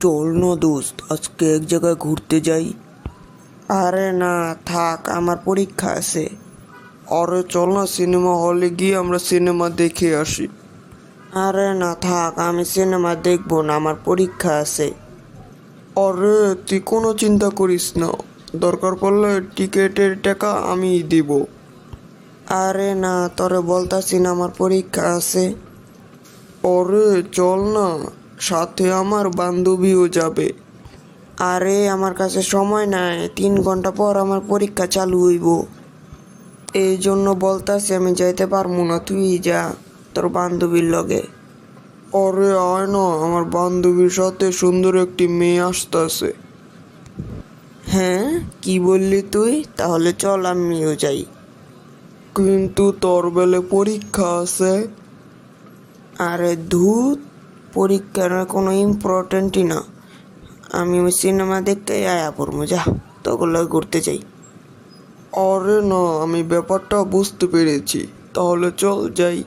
চল না দোস্ত, আজকে এক জায়গায় ঘুরতে যাই। আরে না, থাক, আমার পরীক্ষা আছে। আরে চল না সিনেমা হলে গিয়ে আমরা সিনেমা দেখে আসি। আরে না, থাক, আমি সিনেমা দেখব না, আমার পরীক্ষা আছে। আরে, তুই কোনো চিন্তা করিস না, দরকার পড়লে টিকেটের টাকা আমি দিব। আরে না, তোরে বলতাছি না, আমার পরীক্ষা আছে। আরে, চল না। সাথে আমার বান্ধবীও যাবে। আরে, আমার কাছে সময় নাই। তিন ঘণ্টা পর আমার পরীক্ষা চালু হইব। এই জন্য বলতাছি, আমি যাইতে পারব না। তুই যা, তোর বান্ধবীর লগে। আরে, আয় না, আমার বান্ধবীর সাথে সুন্দর একটি মেয়ে আসতেছে। হ্যাঁ কি বললি তুই? তাহলে চল, আমিও যাই। কিন্তু তোর বেলে পরীক্ষা আছে। আরে, ধূত। পরীক্ষার কোনো ইম্পর্টেন্টই না। আমি ওই সিনেমা দেখতে আয়া পড়ব, যা তগুলো ঘুরতে যাই। আরে না, আমি ব্যাপারটা বুঝতে পেরেছি। তাহলে চল যাই।